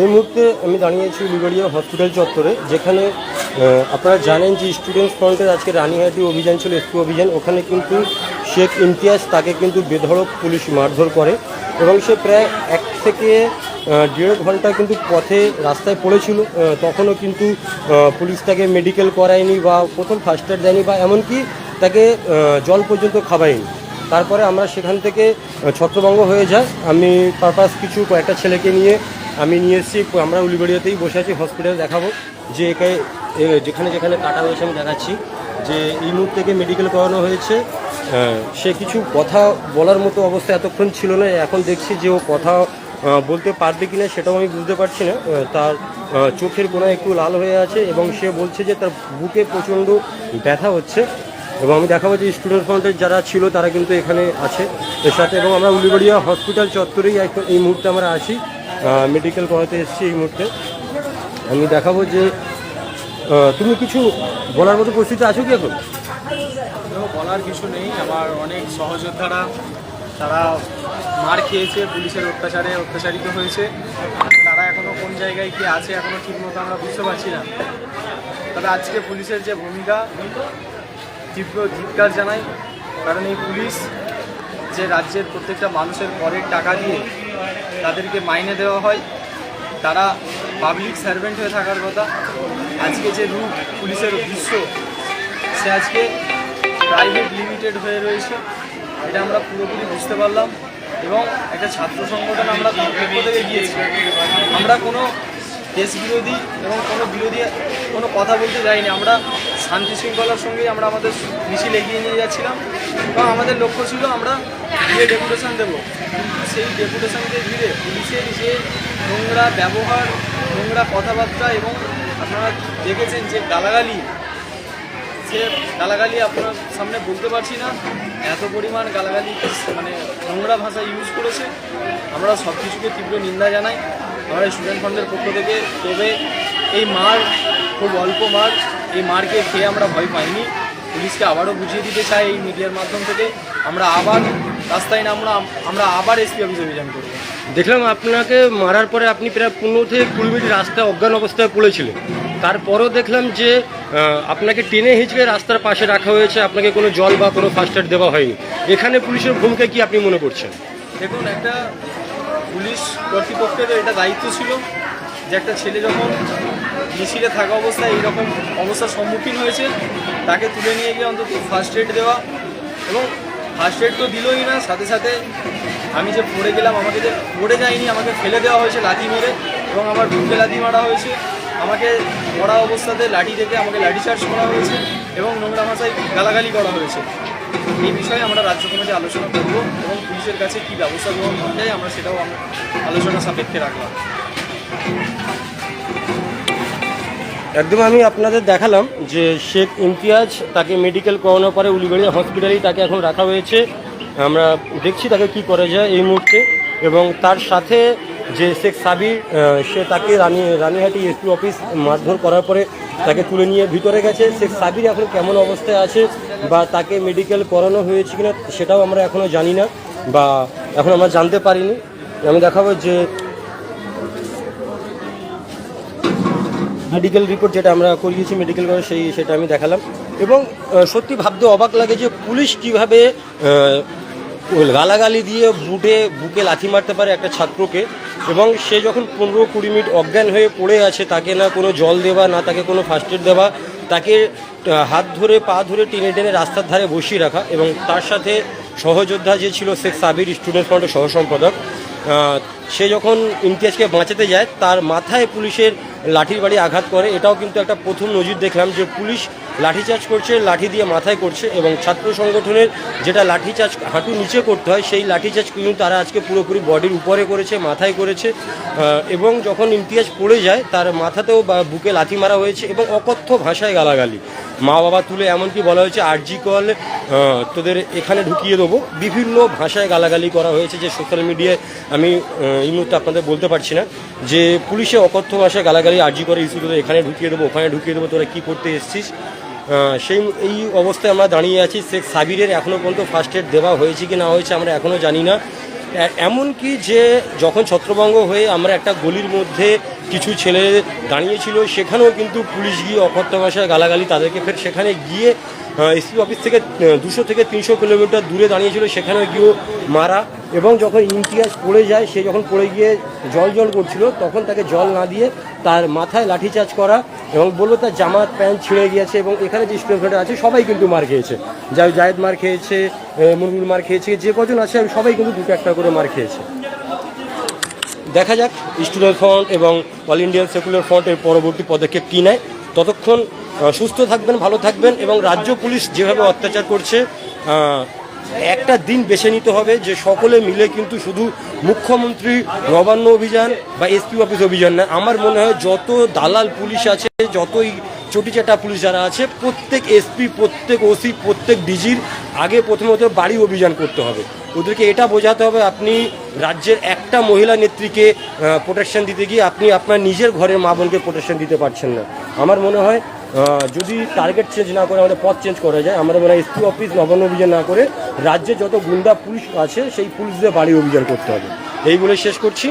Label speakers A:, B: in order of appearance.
A: এই মুহূর্তে আমি দাঁড়িয়েছি উলিগড়িয়া হসপিটাল চত্বরে, যেখানে আপনারা জানেন যে স্টুডেন্টস ফ্রন্টের আজকে রানীহাটি অভিযান ছিল এসপি অভিযান। ওখানে কিন্তু শেখ ইমতিয়াজ তাকে কিন্তু বেধড়ক পুলিশ মারধর করে এবং সে প্রায় এক থেকে দেড় ঘণ্টা কিন্তু পথে রাস্তায় পড়েছিল। তখনও কিন্তু পুলিশ তাকে মেডিকেল করায়নি বা প্রথম ফার্স্ট এড দেয়নি বা এমনকি তাকে জল পর্যন্ত খাওয়ায়নি তারপরে আমরা সেখান থেকে ছত্রভঙ্গ হয়ে যায়। আমি পারপাস কিছু কয়েকটা ছেলেকে নিয়ে, আমি নিয়ে এসেছি, আমরা উলিগড়িয়াতেই বসে আছি হসপিটাল দেখাবো। যে একে যেখানে যেখানে কাটা হয়েছে আমি দেখাচ্ছি। যে এই মুহূর্তে থেকে মেডিকেল করানো হয়েছে। সে কিছু কথা বলার মতো অবস্থা এতক্ষণ ছিল না, এখন দেখছি যে ও কথা বলতে পারবে কিনা সেটাও আমি বুঝতে পারছি না। তার চোখের কোনায় একটু লাল হয়ে আছে এবং সে বলছে যে তার বুকে প্রচণ্ড ব্যথা হচ্ছে। এবং আমি দেখাবো যে স্টুডেন্ট ফ্রন্টের যারা ছিল, তারা কিন্তু এখানে আছে। এর সাথে এবং আমরা উলিগড়িয়া হসপিটাল চত্বরেই এই মুহূর্তে আমরা আসি মেডিকেল করাতে এসেছি এই মুহূর্তে। আমি দেখাবো যে তুমি কিছু বলার মতো পরিস্থিতি আছো কি এখন?
B: বলার কিছু নেই। আমার অনেক সহযোদ্ধারা, তারা মার খেয়েছে, পুলিশের অত্যাচারে অত্যাচারিত হয়েছে। তারা এখনও কোন জায়গায় কি আছে এখনও ঠিকমতো আমরা বুঝতে পারছি না। তবে আজকে পুলিশের যে ভূমিকা তীব্র ধিক্কার জানাই, কারণ এই পুলিশ যে রাজ্যের প্রত্যেকটা মানুষের করের টাকা দিয়ে তাদেরকে মাইনে দেওয়া হয়, তারা পাবলিক সার্ভেন্ট হয়ে থাকার কথা। আজকে যে রূপ পুলিশের দৃশ্য, সে আজকে প্রাইভেট লিমিটেড হয়ে রয়েছে, এটা আমরা পুরোপুরি বুঝতে পারলাম এবং একটা ছাত্র সংগঠন আমরা পক্ষ থেকে গিয়েছি। আমরা কোনো দেশ বিরোধী এবং কোনো বিরোধী কোনো কথা বলতে যাইনি। আমরা শান্তি শৃঙ্খলার সঙ্গেই আমরা আমাদের মিছিল এগিয়ে নিয়ে যাচ্ছিলাম। এবং আমাদের লক্ষ্য ছিল আমরা গিয়ে ডেপুটেশন দেবো। কিন্তু সেই ডেপুটেশনকে ঘিরে পুলিশের যে নোংরা ব্যবহার, নোংরা কথাবার্তা এবং আপনারা দেখেছেন যে গালাগালি, সে গালাগালি আপনার সামনে বলতে পারছি না। এত পরিমাণ গালাগালি মানে নোংরা ভাষা ইউজ করেছে। আমরা সব কিছুকে তীব্র নিন্দা জানাই। আমরা স্টুডেন্ট ফান্ডের পক্ষ থেকে তবে এই মার খুব অল্প মার এই মারকে খেয়ে আমরা ভয় পাইনি। পুলিশকে আবারও বুঝিয়ে দিতে চাই এই মিডিয়ার মাধ্যম থেকে। আমরা আবার রাস্তায় নামরা আমরা আবার এসপি অফিস অভিযান করব।
A: দেখলাম আপনাকে মারার পরে আপনি প্রায় পনেরো থেকে কুড়ি মিনিট রাস্তায় অজ্ঞান অবস্থায় পড়েছিলেন। তারপরও দেখলাম যে আপনাকে টেনে হিঁচড়ে রাস্তার পাশে রাখা হয়েছে আপনাকে কোনো জল বা কোনো ফার্স্ট এড দেওয়া হয়নি। এখানে পুলিশের ভূমিকা কি আপনি মনে করছেন?
B: দেখুন একটা পুলিশ কর্তৃপক্ষের এটা দায়িত্ব ছিল যে একটা ছেলে যখন মিছিলে থাকা অবস্থায় এইরকম অবস্থার সম্মুখীন হয়েছে। তাকে তুলে নিয়ে গিয়ে অন্তত ফার্স্ট এড দেওয়া। এবং ফার্স্ট এড তো দিলই না, সাথে সাথে আমি যে পড়ে গেলাম, আমাকে যে পড়ে যায়নি, আমাকে ফেলে দেওয়া হয়েছে লাথি মেরে এবং আমার বুকে লাথি মারা হয়েছে। আমাকে পড়া অবস্থাতে লাঠি থেকে আমাকে লাঠি চার্জ করা হয়েছে এবং নোংরা ভাষায় গালাগালি করা হয়েছে। এই বিষয়ে আমরা রাজ্য কমিটি আলোচনা করব এবং পুলিশের কাছে কী ব্যবস্থা গ্রহণ করা যায় আমরা সেটাও আমরা আলোচনা সাপেক্ষে রাখলাম।
A: একদম আমি আপনাদের দেখালাম যে শেখ ইমতিয়াজ তাকে মেডিকেল করানোর পরে উলিগড়িয়া হসপিটালেই তাকে এখন রাখা হয়েছে। আমরা দেখছি তাকে কি করা যায় এই মুহূর্তে এবং তার সাথে যে শেখ সাবির সে তাকে রানী, রানীহাটি এসপি অফিস মারধর করার পরে তাকে তুলে নিয়ে ভিতরে গেছে। শেখ সাবির এখন কেমন অবস্থায় আছে বা তাকে মেডিকেল করানো হয়েছে কিনা সেটাও আমরা এখনও জানি না বা এখন আমরা জানতে পারিনি। আমি দেখাবো যে মেডিকেল রিপোর্ট যেটা আমরা করিয়েছি মেডিকেল করে সেই সেটা আমি দেখালাম। এবং সত্যি ভাবতে অবাক লাগে যে পুলিশ কীভাবে গালাগালি দিয়ে বুটে, বুকে লাথি মারতে পারে একটা ছাত্রকে। এবং সে যখন পনেরো কুড়ি মিনিট অজ্ঞান হয়ে পড়ে আছে, তাকে না কোনো জল দেওয়া, না তাকে কোনো ফার্স্ট এড দেওয়া, তাকে হাত ধরে, পা ধরে টেনে টেনে রাস্তার ধারে বসিয়ে রাখা এবং তার সাথে সহযোদ্ধা যে ছিল শেখ সাবির স্টুডেন্ট ফ্রন্টের সহসম্পাদক। সে যখন ইমতিয়াজকে বাঁচাতে যায়, তার মাথায় পুলিশের লাঠির বাড়ি আঘাত করে। এটাও কিন্তু একটা প্রথম নজির দেখলাম যে পুলিশ লাঠিচার্জ করছে, লাঠি দিয়ে মাথায় করছে এবং ছাত্র সংগঠনের যেটা লাঠিচার্জ হাঁটু নিচে করতে হয়, সেই লাঠিচার্জ কিন্তু তারা আজকে পুরোপুরি বডির উপরে করেছে, মাথায় করেছে। এবং যখন ইমতিয়াজ পড়ে যায়, তার মাথাতেও বা বুকে লাথি মারা হয়েছে এবং অকথ্য ভাষায় গালাগালি। মা বাবা তুলে এমনকি বলা হয়েছে আরজি কল তোদের এখানে ঢুকিয়ে দেবো। বিভিন্ন ভাষায় গালাগালি করা হয়েছে যে সোশ্যাল মিডিয়ায় আমি এই মুহূর্তে আপনাদের বলতে পারছি না যে পুলিশে অকথ্য ভাষায় গালাগালি, আর্জি করে ইস্যু তোদের এখানে ঢুকিয়ে দেবো, ওখানে ঢুকিয়ে দেবো, তোরা কী করতে এসছিস? সেই এই অবস্থায় আমরা দাঁড়িয়ে আছি। শেখ সাবিরের এখনও পর্যন্ত ফার্স্ট এড দেওয়া হয়েছে কি না হয়েছে আমরা এখনও জানি না। এমনকি যে যখন ছত্রভঙ্গ হয়ে আমরা একটা গলির মধ্যে কিছু ছেলে দাঁড়িয়েছিল, সেখানেও কিন্তু পুলিশ গিয়ে অকথ্য ভাষায় গালাগালি তাদেরকে, ফের সেখানে গিয়ে এসপি অফিস থেকে দুশো থেকে তিনশো কিলোমিটার দূরে দাঁড়িয়েছিল সেখানে গিয়েও মারা। এবং যখন ইমতিয়াজ পড়ে যায়, সে যখন পড়ে গিয়ে জল জল করছিল, তখন তাকে জল না দিয়ে তার মাথায় লাঠিচার্জ করা এবং বলল, তার জামাত প্যান্ট ছিঁড়ে গিয়েছে এবং এখানে যে স্টুডেন্ট আছে, সবাই কিন্তু মার খেয়েছে। যা জায়েদ মার খেয়েছে মুরগুল মার খেয়েছে, যে কজন আছে সবাই কিন্তু দুটো একটা করে মার খেয়েছে। দেখা যাক স্টুডেন্ট ফ্রন্ট এবং অল ইন্ডিয়ান সেকুলার ফ্রন্টের পরবর্তী পদক্ষেপ কী নেয়। ততক্ষণ সুস্থ থাকবেন, ভালো থাকবেন এবং রাজ্য পুলিশ যেভাবে অত্যাচার করছে একটা দিন বেছে নিতে হবে যে সকলে মিলে কিন্তু শুধু মুখ্যমন্ত্রী নবান্ন অভিযান বা এসপি অফিস অভিযান না, আমার মনে হয় যত দালাল পুলিশ আছে, যতই চটিচাটা পুলিশ যারা আছে, প্রত্যেক এসপি, প্রত্যেক ওসি, প্রত্যেক ডিজির আগে প্রথমত বাড়ি অভিযান করতে হবে। ওদেরকে এটা বোঝাতে হবে, আপনি রাজ্যের একটা মহিলা নেত্রীকে প্রোটেকশন দিতে গিয়ে আপনি আপনার নিজের ঘরের মা বোনকে প্রোটেকশন দিতে পারছেন না। আমার মনে হয় যদি টার্গেট চেঞ্জ না করে, আমাদের পথ চেঞ্জ করা যায় আমাদের মনে হয় এসপি অফিস নবান্ন অভিযান না করে রাজ্যে যত গুন্ডা পুলিশ আছে, সেই পুলিশদের বাড়ি অভিযান করতে হবে। এই বলে শেষ করছি।